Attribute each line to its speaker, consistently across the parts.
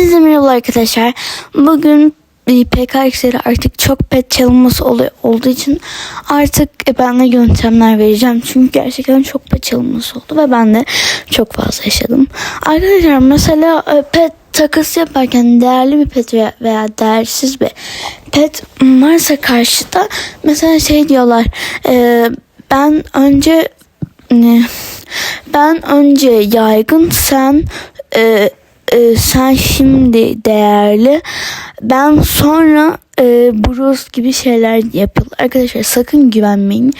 Speaker 1: Hepinize merhaba arkadaşlar. Bugün bir PKX'leri artık çok pet çalınması olduğu için artık e, ben de yöntemler vereceğim. Çünkü gerçekten çok pet çalınması oldu ve ben de çok fazla yaşadım. Arkadaşlar mesela e, pet takası yaparken değerli bir pet veya, veya değersiz bir pet varsa karşıda mesela şey diyorlar e, ben önce ben önce yaygın sen e, e, sen şimdi değerli ben sonra e, Bruce gibi şeyler yapıyorlar. Arkadaşlar sakın güvenmeyin.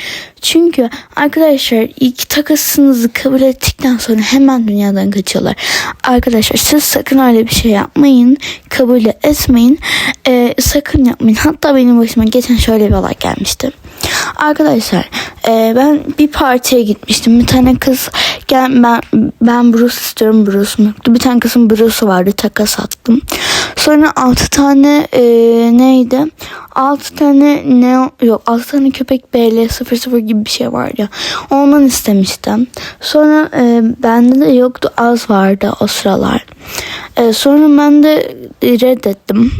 Speaker 1: Çünkü arkadaşlar ilk takasınızı kabul ettikten sonra hemen dünyadan kaçıyorlar. Arkadaşlar siz sakın öyle bir şey yapmayın. Kabul etmeyin. E, sakın yapmayın. Hatta benim başıma geçen şöyle bir olay gelmişti. Arkadaşlar e, ben bir partiye gitmiştim. Bir tane kız gel ben ben Bruce istiyorum Bruce mu? Bir tane kızın Bruce'u vardı takas attım. Sonra 6 tane e, neydi? 6 tane ne yok 6 tane köpek BL00 gibi bir şey vardı. Ondan istemiştim. Sonra e, bende de yoktu az vardı o sıralar. E, sonra ben de reddettim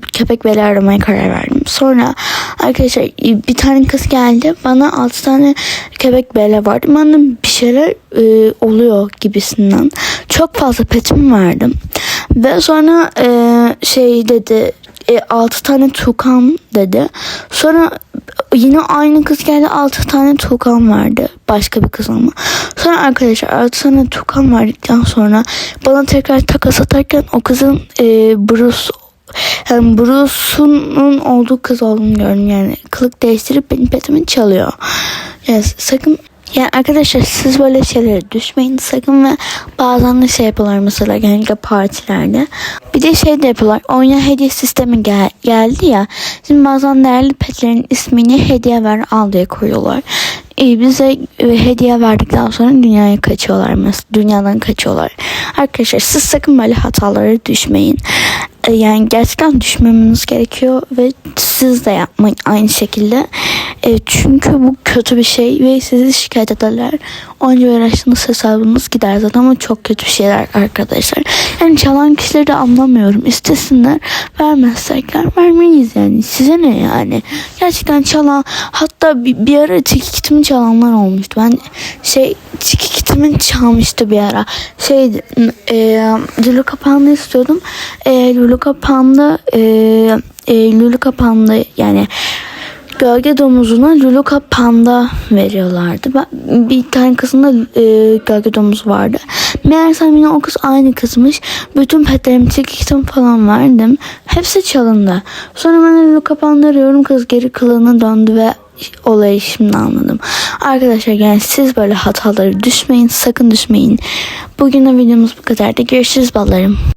Speaker 1: köpek beli aramaya karar verdim. Sonra arkadaşlar bir tane kız geldi. Bana 6 tane köpek bele vardı. Ben de bir şeyler e, oluyor gibisinden. Çok fazla petim verdim. Ve sonra e, şey dedi e, 6 tane tukan dedi. Sonra yine aynı kız geldi 6 tane tukan vardı. Başka bir kız ama. Sonra arkadaşlar 6 tane tukan verdikten sonra bana tekrar takas atarken o kızın e, Bruce yani Bruce'un olduğu kız olduğunu gördüm. Yani kılık değiştirip benim petimi çalıyor. Yani sakın yani arkadaşlar siz böyle şeylere düşmeyin sakın ve bazen de şey yapıyorlar mesela genellikle partilerde. Bir de şey de yapıyorlar. Oyuna hediye sistemi gel geldi ya. Şimdi bazen değerli petlerin ismini hediye ver al diye koyuyorlar. E, bize e, hediye verdikten sonra dünyaya kaçıyorlar. Dünyadan kaçıyorlar. Arkadaşlar siz sakın böyle hatalara düşmeyin. E, yani gerçekten düşmemeniz gerekiyor ve siz de yapmayın aynı şekilde. E, çünkü bu kötü bir şey ve sizi şikayet ederler. Onca uğraştığınız hesabınız gider zaten ama çok kötü şeyler arkadaşlar. Yani çalan kişileri de anlamıyorum. İstesinler vermezsekler vermeyiz yani. Size ne yani? Gerçekten çalan hatta bir, bir ara tiki kitimi çalanlar olmuştu. Ben şey tiki kitimin çalmıştı bir ara. Şey e, Lulu kapağını istiyordum. E, Lulu kapağında e, e, Lulu kapağında yani gölge domuzuna Luluka panda veriyorlardı. Ben, bir tane kızında e, gölge domuz vardı. Meğersem yine o kız aynı kızmış. Bütün petlerimi çekiktim falan verdim. Hepsi çalındı. Sonra ben Luluka panda arıyorum. Kız geri kılığına döndü ve olayı şimdi anladım. Arkadaşlar yani siz böyle hatalara düşmeyin. Sakın düşmeyin. Bugün de videomuz bu kadardı. Görüşürüz ballarım.